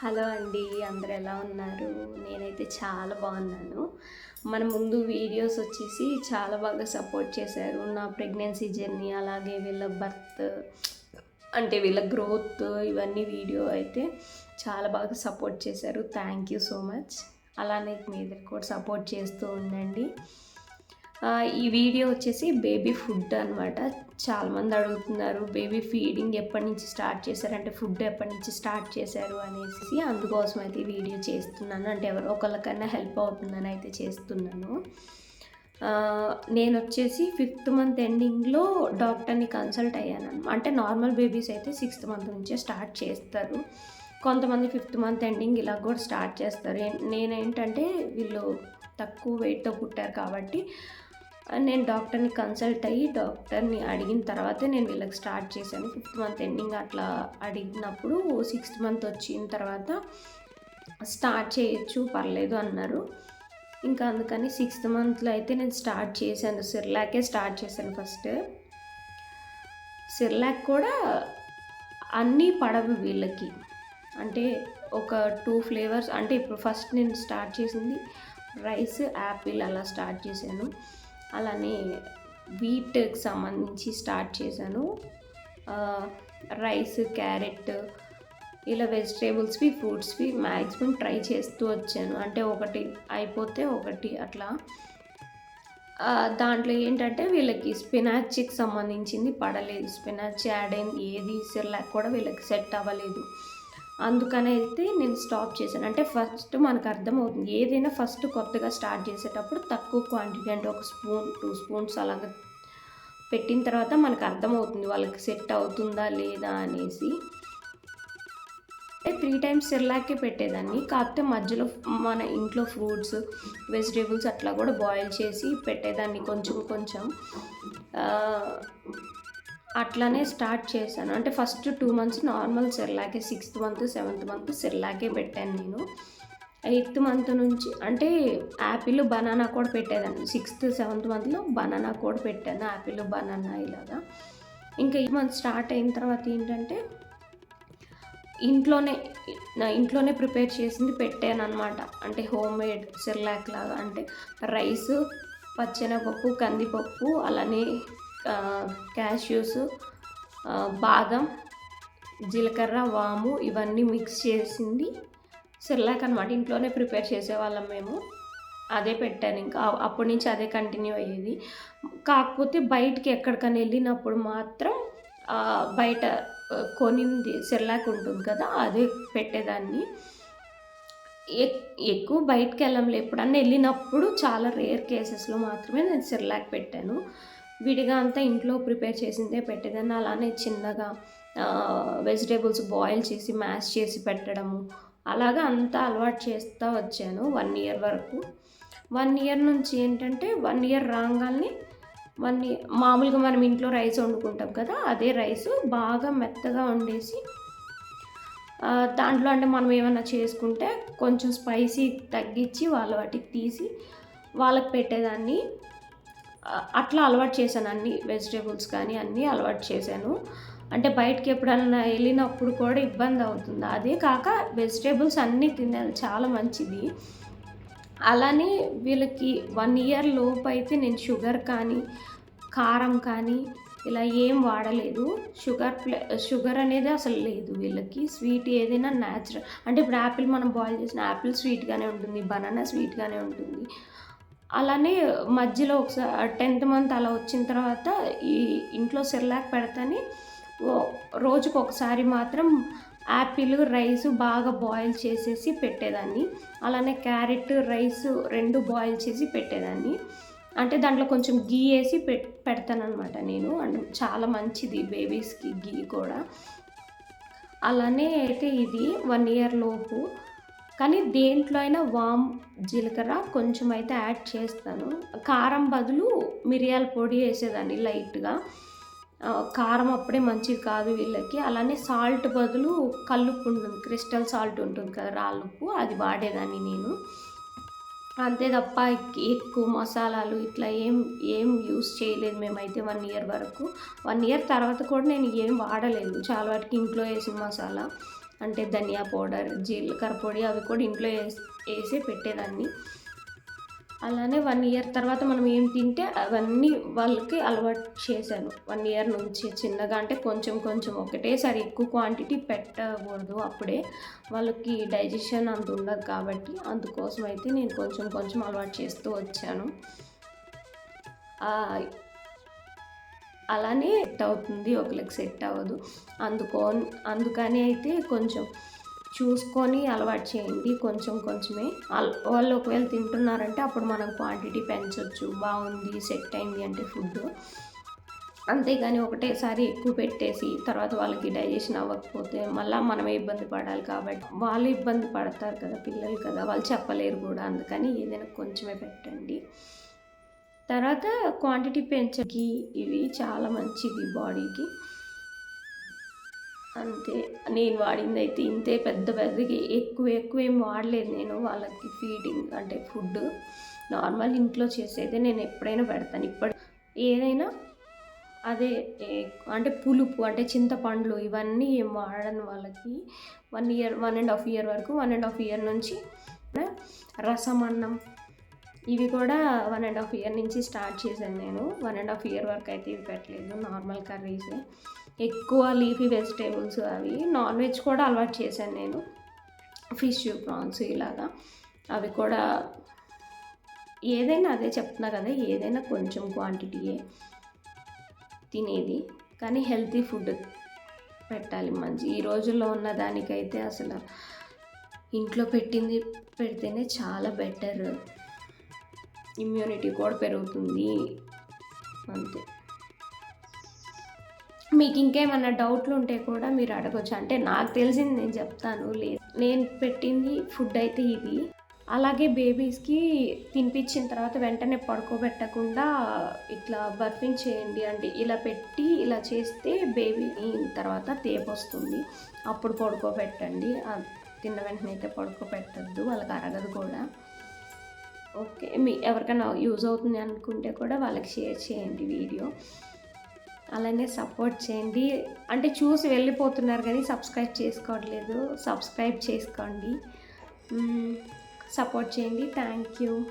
Hello అండి అందరు ఎలా ఉన్నారు? నేనైతే చాలా బాగున్నాను. మన ముందు వీడియోస్ వచ్చేసి చాలా బాగా సపోర్ట్ చేశారు. నా ప్రెగ్నెన్సీ జర్నీ అలాగే వీళ్ళ బర్త్ అంటే వీళ్ళ గ్రోత్ ఇవన్నీ వీడియో అయితే చాలా బాగా సపోర్ట్ చేశారు. Thank you so much. అలానే మీ దగ్గర కూడా సపోర్ట్ చేస్తూ ఉండండి. ఈ వీడియో వచ్చేసి బేబీ ఫుడ్ అనమాట చాలామంది అడుగుతున్నారు బేబీ ఫీడింగ్ ఎప్పటి నుంచి స్టార్ట్ చేశారంటే ఫుడ్ ఎప్పటి నుంచి స్టార్ట్ చేశారు? అనేసి. అందుకోసం అయితే వీడియో చేస్తున్నాను. అంటే ఎవరో ఒకళ్ళకన్నా హెల్ప్ అవుతుందని అయితే చేస్తున్నాను. నేను వచ్చేసి ఫిఫ్త్ మంత్ ఎండింగ్లో డాక్టర్ని కన్సల్ట్ అయ్యాను అంటే నార్మల్ బేబీస్ అయితే సిక్స్త్ మంత్ నుంచే స్టార్ట్ చేస్తారు. కొంతమంది ఫిఫ్త్ మంత్ ఎండింగ్ ఇలా కూడా స్టార్ట్ చేస్తారు. నేనేంటంటే వీళ్ళు తక్కువ వెయిట్తో పుట్టారు కాబట్టి నేను డాక్టర్ని కన్సల్ట్ అయ్యి డాక్టర్ని అడిగిన తర్వాతే నేను వీళ్ళకి స్టార్ట్ చేశాను. ఫిఫ్త్ మంత్ ఎండింగ్ అట్లా అడిగినప్పుడు సిక్స్త్ మంత్ వచ్చిన తర్వాత స్టార్ట్ చేయొచ్చు పర్లేదు అన్నారు. ఇంకా అందుకని సిక్స్త్ మంత్లో అయితే నేను స్టార్ట్ చేశాను. సిర్లాకే స్టార్ట్ చేశాను ఫస్ట్. సిర్లాక్ కూడా అన్నీ పడవు వీళ్ళకి. అంటే ఒక టూ ఫ్లేవర్స్ అంటే ఇప్పుడు ఫస్ట్ నేను స్టార్ట్ చేసింది రైస్ యాపిల్ అలా స్టార్ట్ చేశాను. అలానే వీట్కి సంబంధించి స్టార్ట్ చేశాను. రైస్ క్యారెట్ ఇలా వెజిటేబుల్స్వి ఫ్రూట్స్వి మ్యాక్సిమం ట్రై చేస్తూ వచ్చాను. అంటే ఒకటి అయిపోతే ఒకటి అట్లా. దాంట్లో ఏంటంటే వీళ్ళకి స్పినాచ్కి సంబంధించింది పడలేదు. స్పినాచ్ యాడ్ అయింది ఏది సిర్లాక్ కూడా వీళ్ళకి సెట్ అవ్వలేదు. అందుకని అయితే నేను స్టాప్ చేశాను. అంటే ఫస్ట్ మనకు అర్థమవుతుంది. ఏదైనా ఫస్ట్ కొత్తగా స్టార్ట్ చేసేటప్పుడు తక్కువ క్వాంటిటీ అంటే ఒక స్పూన్ టూ స్పూన్స్ అలాగా పెట్టిన తర్వాత మనకు అర్థమవుతుంది వాళ్ళకి సెట్ అవుతుందా లేదా అనేసి. అంటే త్రీ టైమ్స్ సిర్లాకే పెట్టేదాన్ని. కాకపోతే మధ్యలో మన ఇంట్లో ఫ్రూట్స్ వెజిటేబుల్స్ అట్లా కూడా బాయిల్ చేసి పెట్టేదాన్ని కొంచెం కొంచెం. అట్లానే స్టార్ట్ చేశాను. అంటే ఫస్ట్ టూ మంత్స్ నార్మల్ సెర్లాకే సిక్స్త్ మంత్ సెవెంత్ మంత్ సిర్లాకే పెట్టాను నేను. ఎయిత్ మంత్ నుంచి అంటే యాపిల్ బనానా కూడా పెట్టేదాన్ని. సిక్స్త్ సెవెంత్ మంత్లో బనానా కూడా పెట్టాను. యాపిల్ బనానా ఇలాగా. ఇంకా ఈ మంత్ స్టార్ట్ అయిన తర్వాత ఏంటంటే ఇంట్లోనే నా ఇంట్లోనే ప్రిపేర్ చేసింది పెట్టాను అనమాట అంటే హోమ్ మేడ్ సిర్లాక్ లాగా. అంటే రైస్ పచ్చెనపప్పు కందిపప్పు అలానే క్యాష్యూస్ బాదం జీలకర్ర వాము ఇవన్నీ మిక్స్ చేసింది. సెర్లాక్ అనమాట ఇంట్లోనే ప్రిపేర్ చేసేవాళ్ళం మేము. అదే పెట్టాను ఇంకా. అప్పటి నుంచి అదే కంటిన్యూ అయ్యేది. కాకపోతే బయటికి ఎక్కడికైనా వెళ్ళినప్పుడు మాత్రం బయట కొనింది సెర్లాక్ ఉంటుంది కదా అదే పెట్టేదాన్ని. ఎక్కువ బయటకు వెళ్ళంలే. ఎప్పుడన్నా వెళ్ళినప్పుడు చాలా రేర్ కేసెస్లో మాత్రమే నేను సెర్లాక్ పెట్టాను. విడిగా అంతా ఇంట్లో ప్రిపేర్ చేసిందే పెట్టేదాన్ని. అలానే చిన్నగా వెజిటేబుల్స్ బాయిల్ చేసి మ్యాష్ చేసి పెట్టడము. అలాగా అంతా అలవాటు చేస్తూ వచ్చాను వన్ ఇయర్ వరకు. వన్ ఇయర్ నుంచి ఏంటంటే వన్ ఇయర్ రాగానే వన్ ఇయర్ మామూలుగా మనం ఇంట్లో రైస్ వండుకుంటాం కదా అదే రైస్ బాగా మెత్తగా వండేసి దాంట్లో అంటే మనం ఏమైనా చేసుకుంటే కొంచెం స్పైసీ తగ్గించి వాళ్ళ వాటికి తీసి వాళ్ళకి పెట్టేదాన్ని. అట్లా అలవాటు చేశాను. అన్ని వెజిటేబుల్స్ కానీ అన్నీ అలవాటు చేశాను. అంటే బయటకి ఎప్పుడన్నా వెళ్ళినప్పుడు కూడా ఇబ్బంది అవుతుంది. అదే కాక వెజిటేబుల్స్ అన్నీ తినాలి. చాలా మంచిది. అలానే వీళ్ళకి వన్ ఇయర్ లోపు అయితే నేను షుగర్ కానీ కారం కానీ ఇలా ఏం వాడలేదు. షుగర్ ప్లే షుగర్ అనేది అసలు లేదు వీళ్ళకి. స్వీట్ ఏదైనా న్యాచురల్ అంటే ఇప్పుడు యాపిల్ మనం బాయిల్ చేసిన యాపిల్ స్వీట్గానే ఉంటుంది. బనానా స్వీట్గానే ఉంటుంది. అలానే మధ్యలో ఒకసారి టెన్త్ మంత్ అలా వచ్చిన తర్వాత ఈ ఇంట్లో సెర్లాక్ పెడతాని రోజుకు ఒకసారి మాత్రం యాపిల్ రైస్ బాగా బాయిల్ చేసేసి పెట్టేదాన్ని. అలానే క్యారెట్ రైస్ రెండు బాయిల్ చేసి పెట్టేదాన్ని. అంటే దాంట్లో కొంచెం గీ వేసి పెట్ పెడతానమాట నేను. అంటే చాలా మంచిది బేబీస్కి గీ కూడా. అలానే అయితే ఇది వన్ ఇయర్ లోపు కానీ దేంట్లో అయినా వామ్ జీలకర్ర కొంచెం అయితే యాడ్ చేస్తాను. కారం బదులు మిరియాల పొడి వేసేదాన్ని లైట్గా. కారం అప్పుడే మంచిది కాదు వీళ్ళకి. అలానే సాల్ట్ బదులు కల్లుప్పు ఉంటుంది క్రిస్టల్ సాల్ట్ ఉంటుంది కదా రాళ్ళుప్పు అది వాడేదాన్ని నేను. అంతే తప్ప ఎక్కువ మసాలాలు ఇట్లా ఏం ఏం యూస్ చేయలేదు మేమైతే వన్ ఇయర్ వరకు. వన్ ఇయర్ తర్వాత కూడా నేను ఏం వాడలేదు. చాలా వాటికి ఇంట్లో వేసిన మసాలా. అంటే ధనియా పౌడర్ జీలకర్ర పొడి అవి కూడా ఇంట్లో వేసి వేసి పెట్టేదాన్ని. అలానే వన్ ఇయర్ తర్వాత మనం ఏం తింటే అవన్నీ వాళ్ళకి అలవాటు చేశాను. వన్ ఇయర్ నుంచి చిన్నగా అంటే కొంచెం కొంచెం ఒకటేసారి ఎక్కువ క్వాంటిటీ పెట్టకూడదు అప్పుడే. వాళ్ళకి డైజెషన్ అంత ఉండదు కాబట్టి అందుకోసం అయితే నేను కొంచెం కొంచెం అలవాటు చేస్తూ వచ్చాను. అలానే సెట్ అవుతుంది ఒకరికి సెట్ అవ్వదు. అందుకో అందుకని అయితే కొంచెం చూసుకొని అలవాటు చేయండి. కొంచెం కొంచెమే. వాళ్ళు ఒకవేళ తింటున్నారంటే అప్పుడు మనం క్వాంటిటీ పెంచవచ్చు బాగుంది సెట్ అయింది అంటే ఫుడ్ అంతేగాని ఒకటేసారి ఎక్కువ పెట్టేసి తర్వాత వాళ్ళకి డైజెషన్ అవ్వకపోతే మళ్ళీ మనమే ఇబ్బంది పడాలి కాబట్టి. వాళ్ళు ఇబ్బంది పడతారు కదా పిల్లలు కదా వాళ్ళు చెప్పలేరు కూడా. అందుకని ఏదైనా కొంచెమే పెట్టండి. తర్వాత క్వాంటిటీ పెంచకి ఇవి చాలా మంచిది బాడీకి అంతే. నేను వాడింది అయితే ఇంతే పెద్ద పెద్దకి ఎక్కువ ఎక్కువ ఏం వాడలేదు నేను. వాళ్ళకి ఫీడింగ్ అంటే ఫుడ్ నార్మల్ ఇంట్లో చేసేదే నేను ఎప్పుడైనా పెడతాను. ఇప్పుడు ఏదైనా అదే అంటే పులుపు అంటే చింతపండ్లు ఇవన్నీ ఏం వాడను వాళ్ళకి. One year one and half year వరకు వన్ అండ్ హాఫ్ ఇయర్ నుంచి రసం అన్నం ఇవి కూడా వన్ అండ్ హాఫ్ ఇయర్ నుంచి స్టార్ట్ చేశాను నేను. వన్ అండ్ హాఫ్ ఇయర్ వరకు అయితే ఇవి పెట్టలేదు. నార్మల్ కర్రీసే ఎక్కువ లీఫీ వెజిటేబుల్స్ అవి. నాన్ వెజ్ కూడా అలవాటు చేశాను నేను. ఫిష్ ప్రాన్స్ ఇలాగా. అవి కూడా ఏదైనా అదే చెప్తున్నా కదా ఏదైనా కొంచెం క్వాంటిటీయే తినేది. కానీ హెల్తీ ఫుడ్ పెట్టాలి మంచి. ఈ రోజుల్లో ఉన్న దానికైతే అసలు ఇంట్లో పెట్టింది పెడితేనే చాలా బెటర్ ఇమ్యూనిటీ కూడా పెరుగుతుంది. అంతే. మీకు ఇంకేమైనా డౌట్లు ఉంటే కూడా మీరు అడగచ్చు. అంటే నాకు తెలిసింది నేను చెప్తాను. లేదు నేను పెట్టింది ఫుడ్ అయితే ఇది అలాగే బేబీస్కి తినిపించిన తర్వాత వెంటనే పడుకోబెట్టకుండా ఇట్లా బర్ఫింగ్ చేయండి అంటే ఇలా పెట్టి ఇలా చేస్తే బేబీ తర్వాత తేపు వస్తుంది అప్పుడు పడుకోబెట్టండి. తిన్న వెంటనే అయితే పడుకోబెట్టద్దు. వాళ్ళకి అరగదు కూడా. ఓకే. మీ ఎవరికైనా యూజ్ అవుతుంది అనుకుంటే కూడా వాళ్ళకి షేర్ చేయండి వీడియో. అలానే సపోర్ట్ చేయండి. అంటే చూసి వెళ్ళిపోతున్నారు కానీ సబ్స్క్రైబ్ చేసుకోవట్లేదు. సబ్స్క్రైబ్ చేసుకోండి. సపోర్ట్ చేయండి. Thank you.